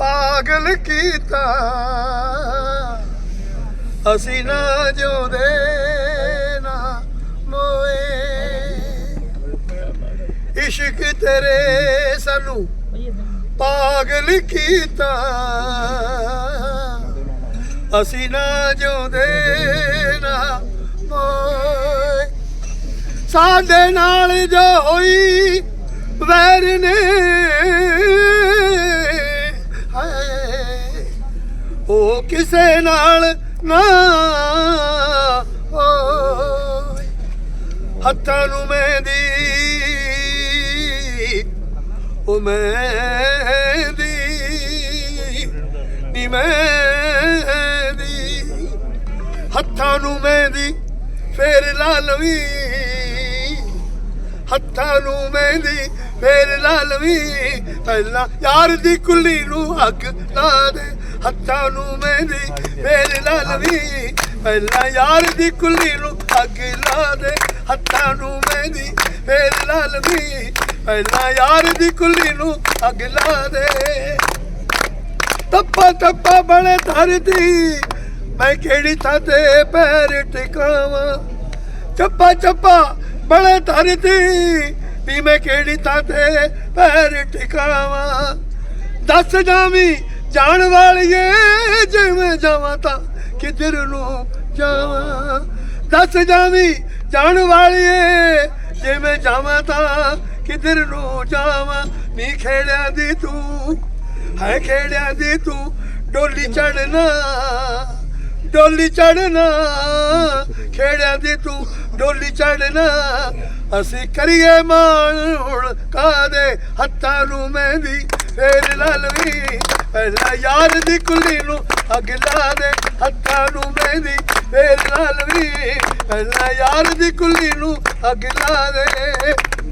ਪਾਗਲ ਕੀਤਾ। ਅਸੀਂ ਨਾ ਜਿਉਂਦੇ ਨਾ ਮੋਏ। ਇਸ਼ਕ ਤੇਰੇ ਸਾਨੂੰ ਪਾਗਲ ਕੀਤਾ। ਅਸੀਂ ਨਾ ਜਿਉਂਦੇ ਨਾ ਮੋਏ। ਸਾਡੇ ਨਾਲ ਜੋ ਹੋਈ ਵੈਰ ਨੇ ਉਹ ਕਿਸੇ ਨਾਲ ਨਾ। ਹੋਏ ਹੱਥਾਂ ਨੂੰ ਮਹਿੰਦੀ, ਉਹ ਮਹਿੰਦੀ ਨੀ ਮਹਿੰਦੀ। ਹੱਥਾਂ ਨੂੰ ਮਹਿੰਦੀ, ਫੇਰ ਲਾ ਲਵੀ ਹੱਥਾਂ ਨੂੰ ਮਹਿੰਦੀ, ਫੇਰ ਲਾ ਲਵੀ ਪਹਿਲਾਂ ਯਾਰ ਦੀ ਕੁੱਲੀ ਨੂੰ ਅੱਗ ਲਾ ਦੇ। ਹੱਥਾਂ ਨੂੰ ਮਹਿੰਦੀ ਫੇਰ ਲਾ ਲਵੀ ਪਹਿਲਾਂ ਯਾਰ ਦੀ ਕੁੱਲੀ ਨੂੰ ਅੱਗ ਲਾ ਦੇ। ਹੱਥਾਂ ਨੂੰ ਮਹਿੰਦੀ ਫੇਰ ਲਾ ਲਵੀ ਪਹਿਲਾਂ ਯਾਰ ਦੀ ਕੁੱਲੀ ਨੂੰ ਅੱਗ ਲਾ ਦੇ। ਟੱਪਾ ਟੱਪਾ ਬਣੇ ਧਰਤੀ ਮੈਂ ਕਿਹੜੀ ਥਾਂ ਤੇ ਪੈਰ ਟਿਕਾਵਾਂ? ਚੱਪਾ ਚੱਪਾ ਬਣੇ ਧਰਤੀ ਵੀ ਮੈਂ ਕਿਹੜੀ ਥਾਂ ਤੇ ਪੈਰ ਟਿਕਾਵਾਂ? ਦੱਸ ਜਾਵੀਂ ਜਾਣ ਵਾਲੀਏ, ਜਿਵੇਂ ਜਾਵਾਂ ਤਾਂ ਕਿਧਰ ਨੂੰ ਜਾਵਾਂ? ਦੱਸ ਜਾਵੀਂ, ਜਾਣ ਵਾਲੀਏ, ਜਿਵੇਂ ਜਾਵਾਂ ਤਾਂ ਕਿਧਰ ਨੂੰ ਜਾਵਾਂ? ਨੀ ਖੇੜਿਆਂ ਦੀ ਤੂੰ, ਹੈ ਖੇੜਿਆਂ ਦੀ ਤੂੰ, ਡੋਲੀ ਚੜਨਾ ਡੋਲੀ ਚੜਨਾ ਖੇੜਿਆਂ ਦੀ ਤੂੰ, ਡੋਲੀ ਚੜਨਾ ਅਸੀਂ ਕਰੀਏ ਮਾਣ ਹੁਣ ਕਾਦੇ ਹੱਥਾਂ ਨੂੰ ਮਹਿੰਦੀ, ਫੇਰ ਲਾ ਲਵੀ ਯਾਰ ਦੀ ਕੁੱਲੀ ਨੂੰ ਅੱਗ ਲਾ ਦੇ, ਹੱਥਾਂ ਨੂੰ ਮਹਿੰਦੀ ਫੇਰ ਲਾ ਲਵੀ ਪਹਿਲਾਂ ਯਾਰ ਦੀ ਕੁੱਲੀ ਨੂੰ ਅੱਗ ਲਾ ਦੇ।